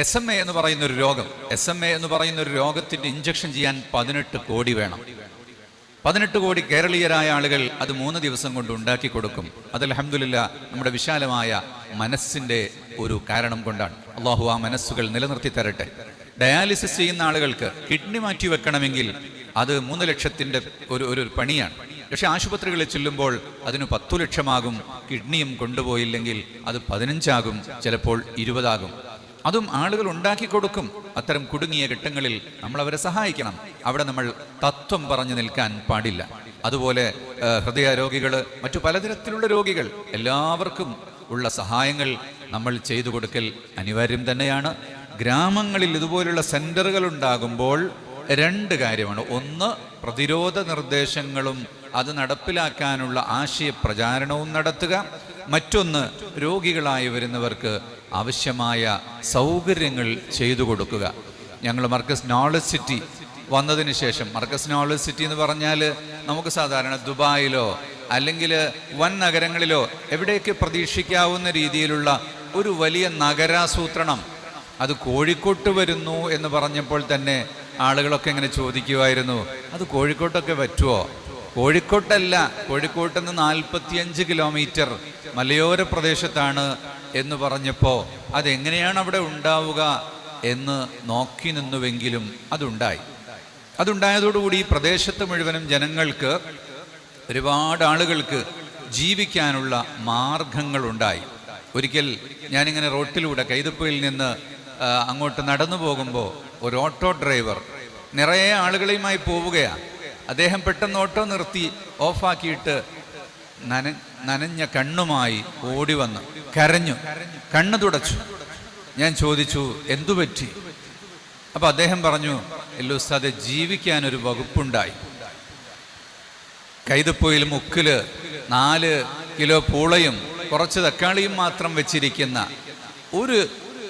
S M A എന്ന് പറയുന്ന ഒരു രോഗം. എസ് എം എ എന്ന് പറയുന്ന ഒരു രോഗത്തിന്റെ ഇഞ്ചക്ഷൻ ചെയ്യാൻ പതിനെട്ട് കോടി വേണം. പതിനെട്ട് കോടി കേരളീയരായ ആളുകൾ അത് മൂന്ന് ദിവസം കൊണ്ട് ഉണ്ടാക്കി കൊടുക്കും. അത് അലഹമില്ല നമ്മുടെ വിശാലമായ മനസ്സിന്റെ ഒരു കാരണം കൊണ്ടാണ്. അള്ളാഹു ആ മനസ്സുകൾ നിലനിർത്തി തരട്ടെ. ഡയാലിസിസ് ചെയ്യുന്ന ആളുകൾക്ക് കിഡ്നി മാറ്റി വെക്കണമെങ്കിൽ അത് മൂന്ന് ലക്ഷത്തിന്റെ ഒരു ഒരു പണിയാണ്. പക്ഷെ ആശുപത്രികളിൽ ചെല്ലുമ്പോൾ അതിന് പത്തു ലക്ഷമാകും കിഡ്നിയും കൊണ്ടുപോയില്ലെങ്കിൽ അത് പതിനഞ്ചാകും ചിലപ്പോൾ ഇരുപതാകും. അതും ആളുകൾ ഉണ്ടാക്കി കൊടുക്കും. അത്തരം കുടുങ്ങിയ ഘട്ടങ്ങളിൽ നമ്മൾ അവരെ സഹായിക്കണം. അവിടെ നമ്മൾ തത്വം പറഞ്ഞു നിൽക്കാൻ പാടില്ല. അതുപോലെ ഹൃദയ രോഗികൾ മറ്റു പലതരത്തിലുള്ള രോഗികൾ എല്ലാവർക്കും ഉള്ള സഹായങ്ങൾ നമ്മൾ ചെയ്തു കൊടുക്കൽ അനിവാര്യം തന്നെയാണ്. ഗ്രാമങ്ങളിൽ ഇതുപോലുള്ള സെന്ററുകൾ ഉണ്ടാകുമ്പോൾ രണ്ട് കാര്യമാണ്. ഒന്ന് പ്രതിരോധ നിർദ്ദേശങ്ങളും അത് നടപ്പിലാക്കാനുള്ള ആശയ പ്രചാരണവും നടത്തുക. മറ്റൊന്ന് രോഗികളായി വരുന്നവർക്ക് ആവശ്യമായ സൗകര്യങ്ങൾ ചെയ്തു കൊടുക്കുക. ഞങ്ങൾ മർക്കസ് നോളജ് സിറ്റി വന്നതിന് ശേഷം മർക്കസ് നോളജ് സിറ്റി എന്ന് പറഞ്ഞാൽ നമുക്ക് സാധാരണ ദുബായിലോ അല്ലെങ്കിൽ വൻ നഗരങ്ങളിലോ എവിടെയൊക്കെ പ്രതീക്ഷിക്കാവുന്ന രീതിയിലുള്ള ഒരു വലിയ നഗരാസൂത്രണം. അത് കോഴിക്കോട്ട് വരുന്നു എന്ന് പറഞ്ഞപ്പോൾ തന്നെ ആളുകളൊക്കെ ഇങ്ങനെ ചോദിക്കുമായിരുന്നു അത് കോഴിക്കോട്ടൊക്കെ പറ്റുമോ കോഴിക്കോട്ടല്ല കോഴിക്കോട്ട് നിന്ന് നാൽപ്പത്തിയഞ്ച് കിലോമീറ്റർ മലയോര പ്രദേശത്താണ് എന്ന് പറഞ്ഞപ്പോൾ അതെങ്ങനെയാണ് അവിടെ ഉണ്ടാവുക എന്ന് നോക്കി നിന്നുവെങ്കിലും അതുണ്ടായി. അതുണ്ടായതോടുകൂടി ഈ പ്രദേശത്ത് മുഴുവനും ജനങ്ങൾക്ക് ഒരുപാട് ആളുകൾക്ക് ജീവിക്കാനുള്ള മാർഗങ്ങളുണ്ടായി. ഒരിക്കൽ ഞാനിങ്ങനെ റോട്ടിലൂടെ കൈതപ്പയിൽ നിന്ന് അങ്ങോട്ട് നടന്നു പോകുമ്പോൾ ഒരു ഓട്ടോ ഡ്രൈവർ നിറയെ ആളുകളെയുമായി പോവുകയാണ് അദ്ദേഹം പെട്ടെന്ന് ഓട്ടോ നിർത്തി ഓഫാക്കിയിട്ട് നന നനഞ്ഞ കണ്ണുമായി ഓടി വന്ന്. കരഞ്ഞു. കണ്ണ് തുടച്ചു. ഞാൻ ചോദിച്ചു എന്തു പറ്റി? അപ്പൊ അദ്ദേഹം പറഞ്ഞു എല്ലു ഉസ്താദെ ജീവിക്കാൻ ഒരു വകുപ്പുണ്ടായി. കൈതപ്പൊയിൽ മുക്കിൽ നാല് കിലോ പൂളയും കുറച്ച് തക്കാളിയും മാത്രം വെച്ചിരിക്കുന്ന ഒരു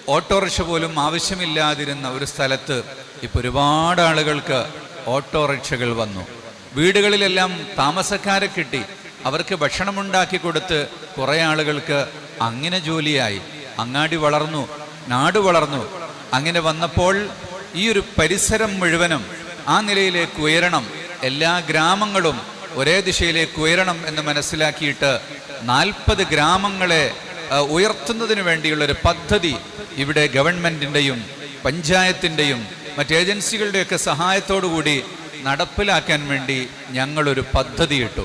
ഓട്ടോറിക്ഷ പോലും ആവശ്യമില്ലാതിരുന്ന ഒരു സ്ഥലത്ത് ഇപ്പൊ ഒരുപാട് ആളുകൾക്ക് ഓട്ടോറിക്ഷകൾ വന്നു. വീടുകളിലെല്ലാം താമസക്കാരെ കിട്ടി. അവർക്ക് ഭക്ഷണമുണ്ടാക്കി കൊടുത്ത് കുറെ ആളുകൾക്ക് അങ്ങനെ ജോലിയായി. അങ്ങാടി വളർന്നു നാട് വളർന്നു. അങ്ങനെ വന്നപ്പോൾ ഈ ഒരു പരിസരം മുഴുവനും ആ നിലയിലേക്ക് ഉയരണം എല്ലാ ഗ്രാമങ്ങളും ഒരേ ദിശയിലേക്ക് ഉയരണം എന്ന് മനസ്സിലാക്കിയിട്ട് നാൽപ്പത് ഗ്രാമങ്ങളെ ഉയർത്തുന്നതിന് വേണ്ടിയുള്ള ഒരു പദ്ധതി ഇവിടെ ഗവൺമെന്റിന്റെയും പഞ്ചായത്തിന്റെയും മറ്റ് ഏജൻസികളുടെയൊക്കെ സഹായത്തോടുകൂടി നടപ്പിലാക്കാൻ വേണ്ടി ഞങ്ങളൊരു പദ്ധതി ഇട്ടു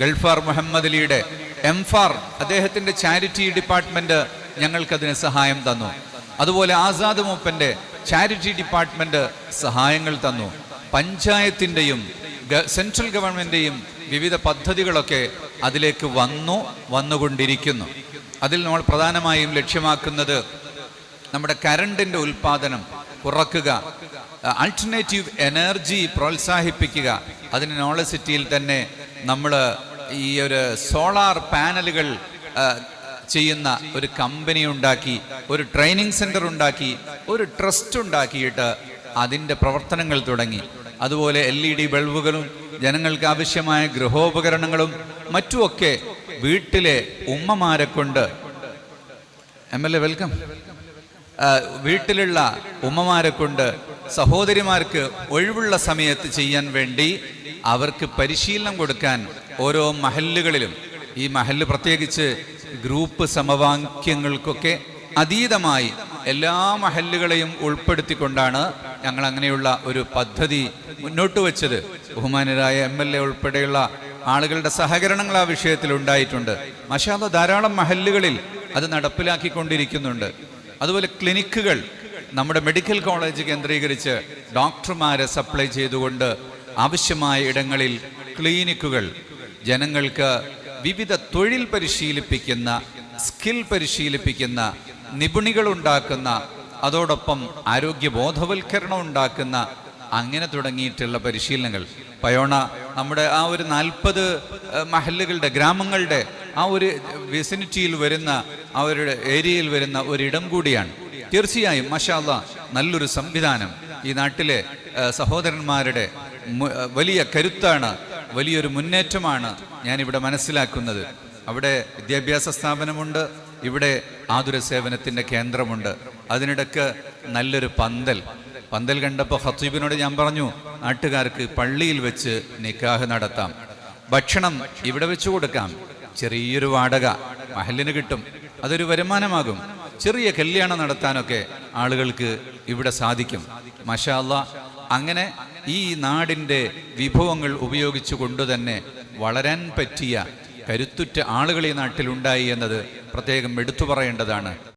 ഗൾഫാർ മുഹമ്മദ് അലിയുടെ എംഫാർ അദ്ദേഹത്തിന്റെ ചാരിറ്റി ഡിപ്പാർട്ട്മെന്റ് ഞങ്ങൾക്കതിന് സഹായം തന്നു. അതുപോലെ ആസാദ് മൂപ്പന്റെ ചാരിറ്റി ഡിപ്പാർട്ട്മെന്റ് സഹായങ്ങൾ തന്നു. പഞ്ചായത്തിന്റെയും സെൻട്രൽ ഗവൺമെന്റിന്റെയും വിവിധ പദ്ധതികളൊക്കെ അതിലേക്ക് വന്നു വന്നുകൊണ്ടിരിക്കുന്നു. അതിൽ നമ്മൾ പ്രധാനമായും ലക്ഷ്യമാക്കുന്നത് നമ്മുടെ കരണ്ടിന്റെ ഉൽപാദനം കുറക്കുക ആൾട്ടർനേറ്റീവ് എനർജി പ്രോത്സാഹിപ്പിക്കുക. അതിന് നോളജ് സിറ്റിയിൽ തന്നെ നമ്മൾ ഈ ഒരു സോളാർ പാനലുകൾ ചെയ്യുന്ന ഒരു കമ്പനി ഉണ്ടാക്കി ഒരു ട്രെയിനിങ് സെന്റർ ഉണ്ടാക്കി ഒരു ട്രസ്റ്റ് ഉണ്ടാക്കിയിട്ട് അതിന്റെ പ്രവർത്തനങ്ങൾ തുടങ്ങി. അതുപോലെ എൽ ഇ ഡി ബൾബുകളും ജനങ്ങൾക്ക് ആവശ്യമായ ഗൃഹോപകരണങ്ങളും മറ്റുമൊക്കെ വീട്ടിലെ ഉമ്മമാരെ കൊണ്ട്. എം എൽ എ വെൽക്കം വീട്ടിലുള്ള ഉമ്മമാരെ കൊണ്ട് സഹോദരിമാർക്ക് ഒഴിവുള്ള സമയത്ത് ചെയ്യാൻ വേണ്ടി അവർക്ക് പരിശീലനം കൊടുക്കാൻ ഓരോ മഹല്ലുകളിലും ഈ മഹല്ല് പ്രത്യേകിച്ച് ഗ്രൂപ്പ് സമവാക്യങ്ങൾക്കൊക്കെ അതീതമായി എല്ലാ മഹല്ലുകളെയും ഉൾപ്പെടുത്തിക്കൊണ്ടാണ് ഞങ്ങൾ അങ്ങനെയുള്ള ഒരു പദ്ധതി മുന്നോട്ട് വെച്ചത്. ബഹുമാനരായ എം എൽ എ ഉൾപ്പെടെയുള്ള ആളുകളുടെ സഹകരണങ്ങൾ ആ വിഷയത്തിൽ ഉണ്ടായിട്ടുണ്ട്. മഷാദ ധാരാളം മഹല്ലുകളിൽ അത് നടപ്പിലാക്കിക്കൊണ്ടിരിക്കുന്നുണ്ട്. അതുപോലെ ക്ലിനിക്കുകൾ നമ്മുടെ മെഡിക്കൽ കോളേജ് കേന്ദ്രീകരിച്ച് ഡോക്ടർമാരെ സപ്ലൈ ചെയ്തുകൊണ്ട് ആവശ്യമായ ഇടങ്ങളിൽ ക്ലിനിക്കുകൾ ജനങ്ങൾക്ക് വിവിധ തൊഴിൽ പരിശീലിപ്പിക്കുന്ന സ്കിൽ പരിശീലിപ്പിക്കുന്ന നിപുണികൾ ഉണ്ടാക്കുന്ന അതോടൊപ്പം ആരോഗ്യ ബോധവൽക്കരണം ഉണ്ടാക്കുന്ന അങ്ങനെ തുടങ്ങിയിട്ടുള്ള പരിശീലനങ്ങൾ. പയോണ നമ്മുടെ ആ ഒരു നാൽപ്പത് മഹല്ലുകളുടെ ഗ്രാമങ്ങളുടെ ആ ഒരു വെസിനിറ്റിയിൽ വരുന്ന അവരുടെ ഏരിയയിൽ വരുന്ന ഒരിടം കൂടിയാണ്. തീർച്ചയായും മഷാല്ല നല്ലൊരു സംവിധാനം. ഈ നാട്ടിലെ സഹോദരന്മാരുടെ വലിയ കരുത്താണ് വലിയൊരു മുന്നേറ്റമാണ് ഞാനിവിടെ മനസ്സിലാക്കുന്നത്. അവിടെ വിദ്യാഭ്യാസ സ്ഥാപനമുണ്ട് ഇവിടെ ആതുര സേവനത്തിന്റെ കേന്ദ്രമുണ്ട്. അതിനിടക്ക് നല്ലൊരു പന്തൽ. പന്തൽ കണ്ടപ്പോൾ ഹത്തീബിനോട് ഞാൻ പറഞ്ഞു നാട്ടുകാർക്ക് പള്ളിയിൽ വെച്ച് നിക്കാഹ് നടത്താം. ഭക്ഷണം ഇവിടെ വെച്ച് കൊടുക്കാം. ചെറിയൊരു വാടക മഹലിന് കിട്ടും. അതൊരു വരുമാനമാകും. ചെറിയ കല്യാണം നടത്താനൊക്കെ ആളുകൾക്ക് ഇവിടെ സാധിക്കും. മഷാല്ല അങ്ങനെ ഈ നാടിന്റെ വിഭവങ്ങൾ ഉപയോഗിച്ചുകൊണ്ട് തന്നെ വളരാൻ പറ്റിയ കരുത്തുറ്റ ആളുകൾ ഈ നാട്ടിലുണ്ടായി എന്നത് പ്രത്യേകം എടുത്തു പറയേണ്ടതാണ്.